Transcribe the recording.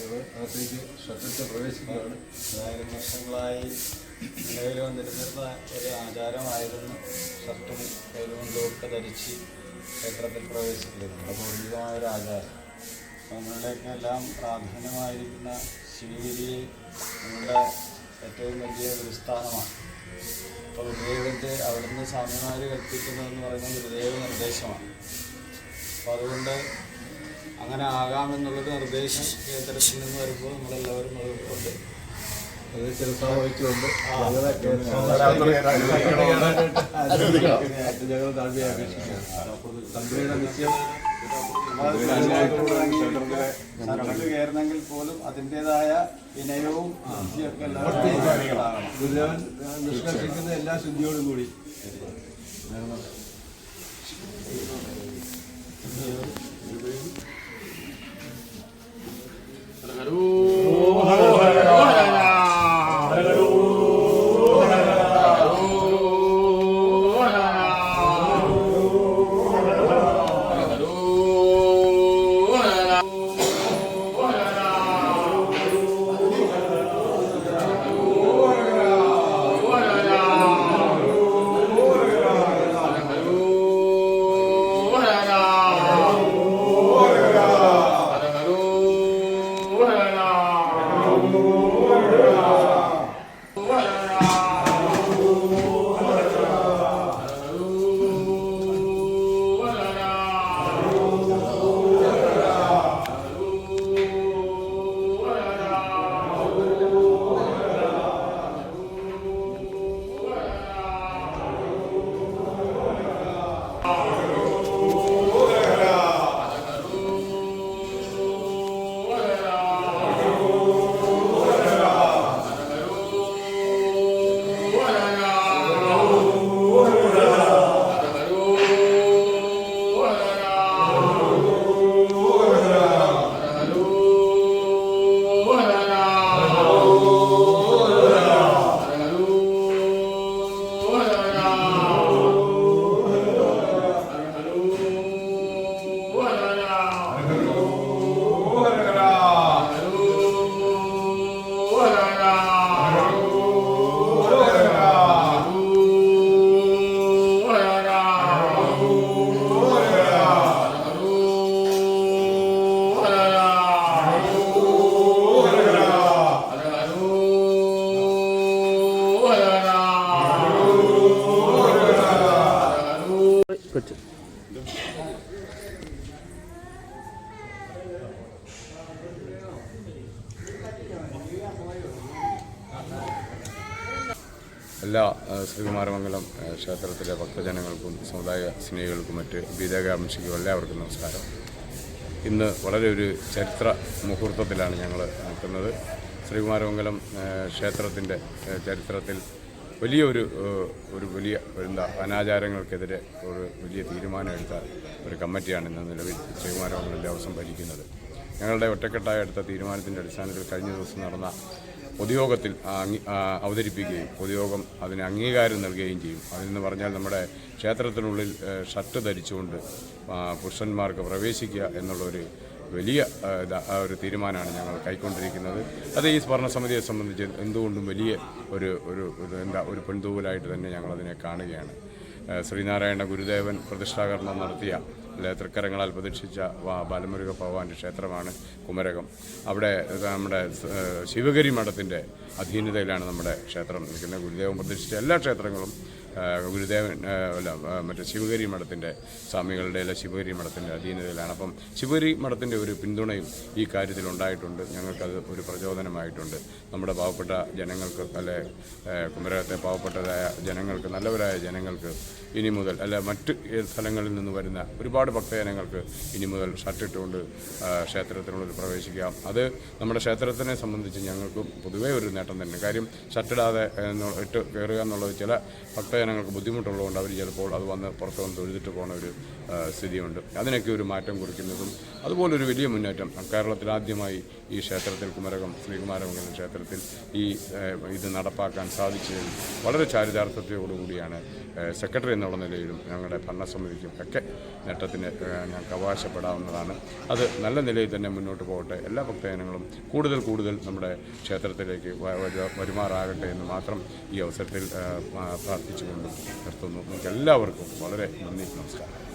അകത്തേക്ക് ഷട്ടിട്ട് പ്രവേശിക്കുകയാണ് ആയിരം വർഷങ്ങളായി നിലവിൽ വന്നിരുന്ന ഒരു ആചാരമായിരുന്നു ഷർട്ടും കൈലുകൊണ്ടും ഒക്കെ ധരിച്ച് ക്ഷേത്രത്തിൽ പ്രവേശിക്കുന്നത് പ്രൗഢികമായ ഒരു ആചാരം നമ്മളുടെയൊക്കെല്ലാം പ്രാധാന്യമായിരിക്കുന്ന ശിവഗിരിയെ നമ്മുടെ ഏറ്റവും വലിയ ഒരു സ്ഥാനമാണ്. അപ്പോൾ ഗുരുദേവന്റെ അവിടുന്ന് സ്വാമിമാർ കൽപ്പിക്കുന്നതെന്ന് പറയുന്നത് ഗുരുദേവ നിർദ്ദേശമാണ് അപ്പോൾ അതുകൊണ്ട് അങ്ങനെ ആകാമെന്നുള്ളൊരു നിർദ്ദേശം കേന്ദ്രത്തിൽ നിന്ന് വരുമ്പോൾ നമ്മളെല്ലാവരും അത് ഉണ്ട് അത് വഹിച്ചുകൊണ്ട് ഞങ്ങളെ ഞങ്ങൾ താഴ്മയെ അപേക്ഷിക്കുകയാണ് തന്ത്രിയുടെ നിശ്ചയം കയറണമെങ്കിൽ പോലും അതിന്റെതായ വിനയവും ഗുരുദേവൻ നിഷ്കർഷിക്കുന്ന എല്ലാ ശുദ്ധിയോടും കൂടി. എല്ലാ ശ്രീകുമാരമംഗലം ക്ഷേത്രത്തിലെ ഭക്തജനങ്ങൾക്കും സമുദായ സ്നേഹികൾക്കും മറ്റ് ഗീതകാംക്ഷിക്കും എല്ലാവർക്കും നമസ്കാരം. ഇന്ന് വളരെ ഒരു ചരിത്ര മുഹൂർത്തത്തിലാണ് ഞങ്ങൾ നിൽക്കുന്നത്. ശ്രീകുമാരമംഗലം ക്ഷേത്രത്തിന്റെ ചരിത്രത്തിൽ വലിയൊരു ഒരു വലിയ എന്താ അനാചാരങ്ങൾക്കെതിരെ ഒരു വലിയ തീരുമാനമെടുത്ത ഒരു കമ്മിറ്റിയാണ് ഇന്ന് നിലവിൽ ശ്രീകുമാരമംഗലം ദേവസ്വം ഭരിക്കുന്നത്. ഞങ്ങളുടെ ഒറ്റക്കെട്ടായ എടുത്ത തീരുമാനത്തിന്റെ അടിസ്ഥാനത്തിൽ കഴിഞ്ഞ ദിവസം നടന്ന പൊതുയോഗത്തിൽ അവതരിപ്പിക്കുകയും പൊതുയോഗം അതിന് അംഗീകാരം നൽകുകയും ചെയ്യും. അതെന്ന് പറഞ്ഞാൽ നമ്മുടെ ക്ഷേത്രത്തിനുള്ളിൽ ഷർട്ട് ധരിച്ചുകൊണ്ട് പുരുഷന്മാർക്ക് പ്രവേശിക്കുക എന്നുള്ളൊരു വലിയ ഒരു തീരുമാനമാണ് ഞങ്ങൾ കൈക്കൊണ്ടിരിക്കുന്നത്. അത് ഈ ഭരണസമിതിയെ സംബന്ധിച്ച് എന്തുകൊണ്ടും വലിയ ഒരു ഒരു എന്താ ഒരു പെൺതൂവലായിട്ട് തന്നെ ഞങ്ങളതിനെ കാണുകയാണ്. ശ്രീനാരായണ ഗുരുദേവൻ പ്രതിഷ്ഠാകരണം നടത്തിയ തൃക്കരങ്ങളാൽ പ്രതിഷ്ഠിച്ച ബാലമുരുക ഭഗവാന്റെ ക്ഷേത്രമാണ് കുമരകം. അവിടെ നമ്മുടെ ശിവഗിരി മഠത്തിന്റെ അധീനതയിലാണ് നമ്മുടെ ക്ഷേത്രം നിൽക്കുന്നത്. ഗുരുദേവൻ പ്രതിഷ്ഠിച്ച എല്ലാ ക്ഷേത്രങ്ങളും ഗുരുദേവൻ അല്ല മറ്റേ ശിവഗിരി മഠത്തിന്റെ സ്വാമികളുടെ അല്ല ശിവഗിരി മഠത്തിന്റെ അധീനതയിലാണ്. അപ്പം ശിവഗിരി മഠത്തിന്റെ ഒരു പിന്തുണയും ഈ കാര്യത്തിൽ ഉണ്ടായിട്ടുണ്ട് ഞങ്ങൾക്കത് ഒരു പ്രചോദനമായിട്ടുണ്ട്. നമ്മുടെ പാവപ്പെട്ട ജനങ്ങൾക്ക് അല്ലെ കുമരകത്തെ പാവപ്പെട്ടതായ ജനങ്ങൾക്ക് നല്ലവരായ ജനങ്ങൾക്ക് ഇനി മുതൽ അല്ല മറ്റ് സ്ഥലങ്ങളിൽ നിന്ന് വരുന്ന ഒരുപാട് ഭക്തജനങ്ങൾക്ക് ഇനി മുതൽ ഷർട്ടിട്ടുകൊണ്ട് ക്ഷേത്രത്തിനുള്ളിൽ പ്രവേശിക്കാം. അത് നമ്മുടെ ക്ഷേത്രത്തിനെ സംബന്ധിച്ച് ഞങ്ങൾക്കും പൊതുവേ ഒരു നേട്ടം തന്നെ. കാര്യം ഷർട്ടിടാതെ ഇട്ട് കയറുക എന്നുള്ളത് ചില ഭക്തജന ഭക്തജനങ്ങൾക്ക് ബുദ്ധിമുട്ടുള്ളതുകൊണ്ട് അവർ ചിലപ്പോൾ അത് വന്ന് പുറത്ത് വന്ന് തൊഴുതിട്ട് പോകുന്ന ഒരു സ്ഥിതിയുണ്ട്. അതിനൊക്കെ ഒരു മാറ്റം കുറിക്കുന്നതും അതുപോലൊരു വലിയ മുന്നേറ്റം കേരളത്തിൽ ആദ്യമായി ഈ ക്ഷേത്രത്തിൽ കുമരകം ശ്രീകുമാരമംഗലം ക്ഷേത്രത്തിൽ ഈ ഇത് നടപ്പാക്കാൻ സാധിച്ചതിൽ വളരെ ചാരിതാർത്ഥ്യത്തോടുകൂടിയാണ്. സെക്രട്ടറി എന്നുള്ള നിലയിലും ഞങ്ങളുടെ ഭരണസമിതിക്കും ഒക്കെ നേട്ടത്തിന് ഞങ്ങൾക്ക് അവകാശപ്പെടാവുന്നതാണ് അത് നല്ല നിലയിൽ തന്നെ മുന്നോട്ട് പോകട്ടെ. എല്ലാ ഭക്തജനങ്ങളും കൂടുതൽ കൂടുതൽ നമ്മുടെ ക്ഷേത്രത്തിലേക്ക് വരുമാറാകട്ടെ എന്ന് മാത്രം ഈ അവസരത്തിൽ പ്രാർത്ഥിച്ചുകൊണ്ട് നിർത്തുന്നു എല്ലാവർക്കും വളരെ നന്ദി നമസ്കാരം.